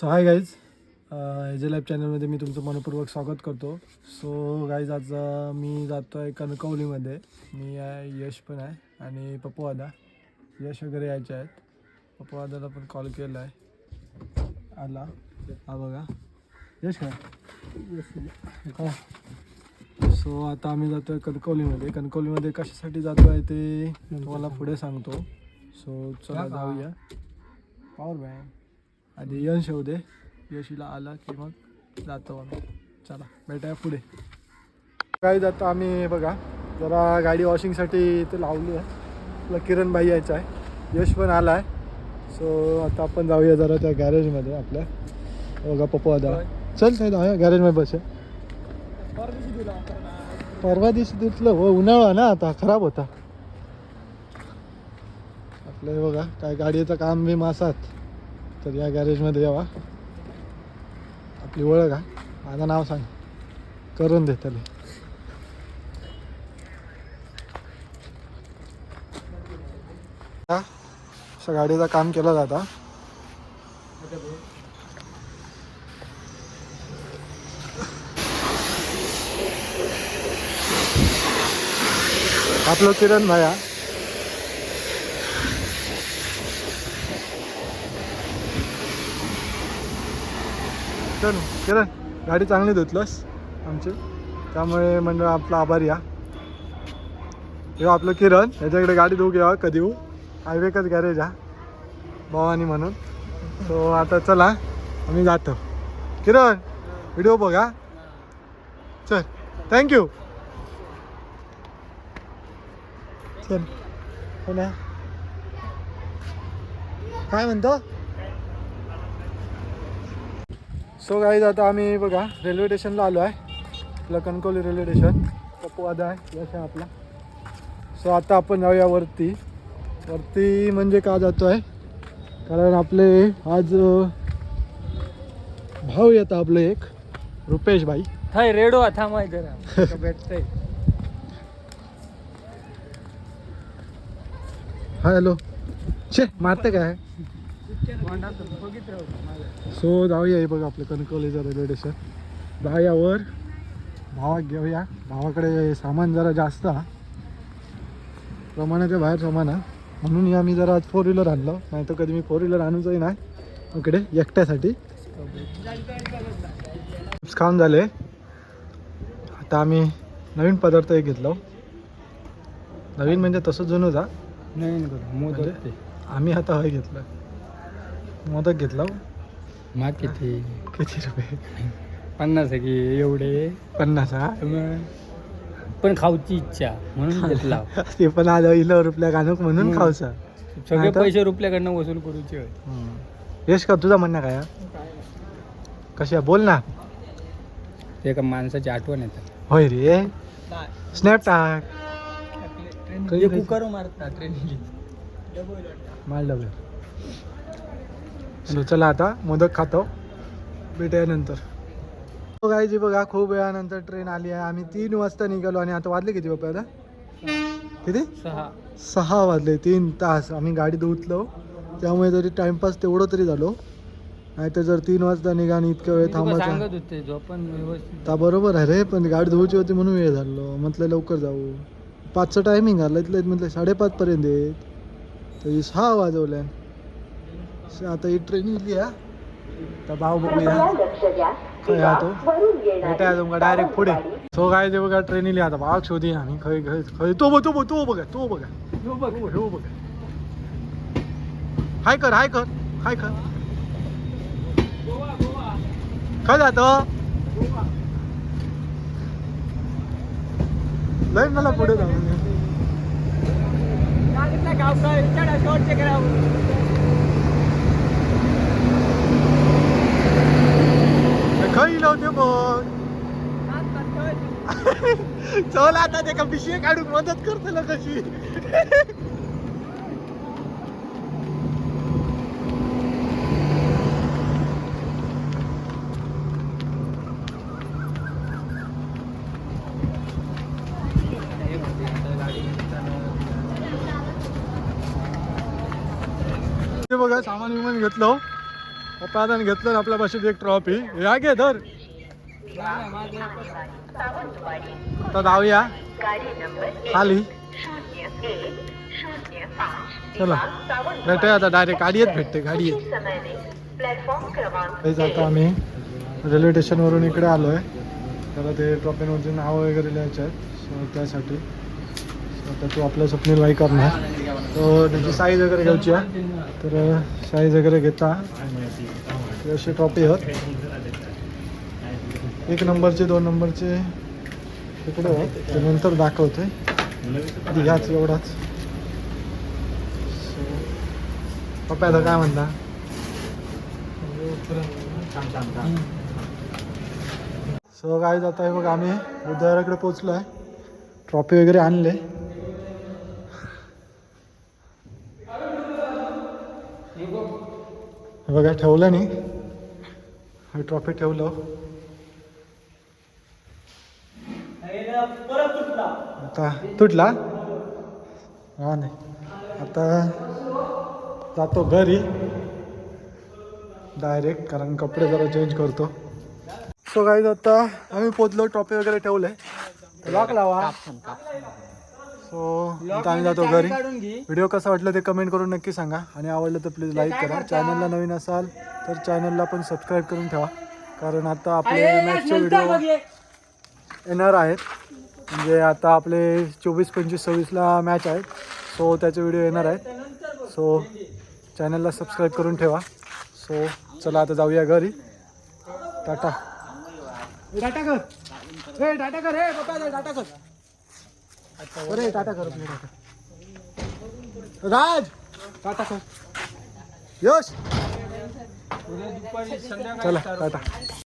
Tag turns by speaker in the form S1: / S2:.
S1: So hi guys AJ life चॅनलमध्ये मी तुमचं मनपूर्वक स्वागत करतो. सो गाईज आज अं, मी जातो आहे कणकवलीमध्ये. मी आहे यश पण आहे आणि पप्पूवादा. यश वगैरे यायचे आहेत. पप्पूवादाला पण कॉल केला आहे आला. हा बघा. यश काय काय सो आता आम्ही जातो आहे कणकवलीमध्ये. कणकवलीमध्ये कशासाठी जातो आहे ते तुम्हाला पुढे सांगतो. सो चला जाऊया. पॉवर बँक आधी यश येऊ दे. यशीला आला की मग जातो आम्ही. चला भेटाया पुढे. काही जातो आम्ही बघा जरा गाडी वॉशिंगसाठी इथे लावली आहे. आपला किरण भाई यायचा आहे. यश पण आला आहे. सो आता आपण जाऊया जरा त्या गॅरेजमध्ये आपल्या. बघा पप्पा आता. चल काय जाऊया गॅरेजमध्ये बस परवा दिवशी तिथलं हो उन्हाळा ना आता खराब होता. आपलं बघा काय गाडीचं काम बी मासात. तर या गॅरेजमध्ये यावा. आपली ओळख आहे माझं नाव सांग. करून दे त्याला. असं गाडीचं काम केलं जातं. आपलं किरण भाया. चल किरण गाडी चांगली धुतलंस आमची. त्यामुळे मंडळ आपला आभारी या हे आपलं किरण याच्याकडे गाडी धुवू घ्यावा कधी येऊ हायवेकच गॅरेज हा. भवानी म्हणून. तो आता चला आम्ही जातो. किरण व्हिडिओ बघा. चल थँक्यू चल. हो ना. काय म्हणतो? सो गाईज आता आम्ही बघा रेल्वे स्टेशनला आलो आहे आपलं कणकवली रेल्वे स्टेशन पप्पू आदा आहे यश आहे आपला. सो आता आपण जाऊया वरती. वरती म्हणजे का जातो आहे कारण आपले आज भाऊ येतं आपलं एक. रुपेश भाई.
S2: हाय रेडो थांबाय जरा. भेटतंय.
S1: हॅलो. छे मारतं काय? सो जाऊया हे बघा आपलं कणकवलीचं रेल्वे स्टेशन जाऊया वर. भावाक घेऊया. भावाकडे सामान जरा जास्त हा. प्रमाणाच्या बाहेर सामान हा. म्हणून या मी जरा आज फोर व्हीलर आणलं. नाही तर कधी मी फोर व्हीलर आणूचही नाही. इकडे एकट्यासाठी. खाऊन झाले. आता आम्ही नवीन पदार्थ एक घेतलो नवीन म्हणजे तसं जुनंच हा
S2: नवीन ते
S1: आम्ही आता हे घेतलं. मोदक घेतला
S2: मा किती?
S1: किती रुपये?
S2: पन्नास आहे की एवढे?
S1: पन्नास हा?
S2: मग पण खाऊची इच्छा म्हणून घेतला.
S1: ते पण आलं इलं रुपया घालूक म्हणून
S2: हम्म.
S1: खाऊचा.
S2: सगळे पैसे रुपयाकडनं वसूल करूचे होय.
S1: यश का तुझं म्हणणं काय हा? कशी आहे? बोल ना.
S2: ते एका माणसाची आठवण येतात
S1: होय रे. स्नॅप टाक
S2: कुकर मारतात ट्रेनिंग
S1: माल डबे चला आता मोदक खातो. भेटूया नंतर हो बघा खूप वेळानंतर ट्रेन आली आहे. आम्ही तीन वाजता निघालो आणि आता वाजले किती बाबा आता किती?
S2: सहा.
S1: सहा वाजले तीन तास. आम्ही गाडीत उतलो त्यामुळे जरी टाइमपास तेवढं तरी झालो. नाहीतर जर तीन वाजता निघा आणि इतक्या वेळ थांबायचा. बरोबर आहे रे पण गाडी धुवायची होती म्हणून वेळ झालो. म्हटलं लवकर जाऊ. पाचचं टायमिंग आलं इथलं म्हटलं साडेपाचपर्यंत येत तर ही सहा वाजवल्या आता ही ट्रेन इली हा. तर भाव बघूया. खय हा तो भेटाय तुमका डायरेक्ट पुढे. सो काय ते बघा ट्रेन इली आता. भाग शोधी आम्ही खय खय खय तो बघ तो बघ तो बघा तो बघा.
S2: हो बघ.
S1: हो हो बघा. हाय कर हाय कर हाय कर. खय जातं लय मला पुढे जाऊ खय लावते बघ चल आता ते पिशवी काढून मदत करते ना कशी. बघा सामान विमान घेतलं. पप्पा आता घेतलं आपल्या पाशी एक ट्रॉफी या घे धर. आता जाऊया खाली. चला. भेटूया आता डायरेक्ट गाडी येत भेटते गाडी येत जातो आम्ही रेल्वे स्टेशनवरून इकडे आलो आहे त्याला ते ट्रॉफीवरचे नाव वगैरे लिहायचे आहेत. सो त्यासाठी. आता तू आपलं स्वप्नील बाई करणार. तर त्याची साईज वगैरे घ्यायची आहे. तर साईज वगैरे घेता. अशी ट्रॉफी आहेत एक नंबरचे दोन नंबरचे तिकडे आहेत ते नंतर दाखवते आधी ह्याच एवढाच. पप्पा आता काय म्हणता? सो काय जात आहे बघ आम्ही बुद्धवाराकडे पोचलो आहे ट्रॉफी वगैरे आणले. हे बघा ठेवलं नाही. हे ट्रॉफी ठेवलं. आता तुटला? हा नाही. आता जातो घरी. डायरेक्ट कारण कपडे जरा चेंज करतो. सो काही आता आम्ही पोचलो ट्रॉफी वगैरे ठेवले. लॉक लावा. सो आता आम्ही जातो घरी. व्हिडिओ कसा वाटला ते कमेंट करून नक्की सांगा. आणि आवडलं तर प्लीज लाईक करा. चॅनलला नवीन असाल तर चॅनलला पण सबस्क्राईब करून ठेवा. कारण आता आपले मॅचचे व्हिडिओ येणार आहेत. म्हणजे आता आपले चोवीस पंचवीस सव्वीसला मॅच आहेत. सो त्याचे व्हिडिओ येणार आहेत. सो चॅनलला सबस्क्राईब करून ठेवा. सो चला आता जाऊया घरी. टाटा. टाटा कर. ए टाटा कर. ए पप्पा टाटा कर. अरे टाटा कर आपले टाटा. राज! टाटा कर. यश! चला टाटा.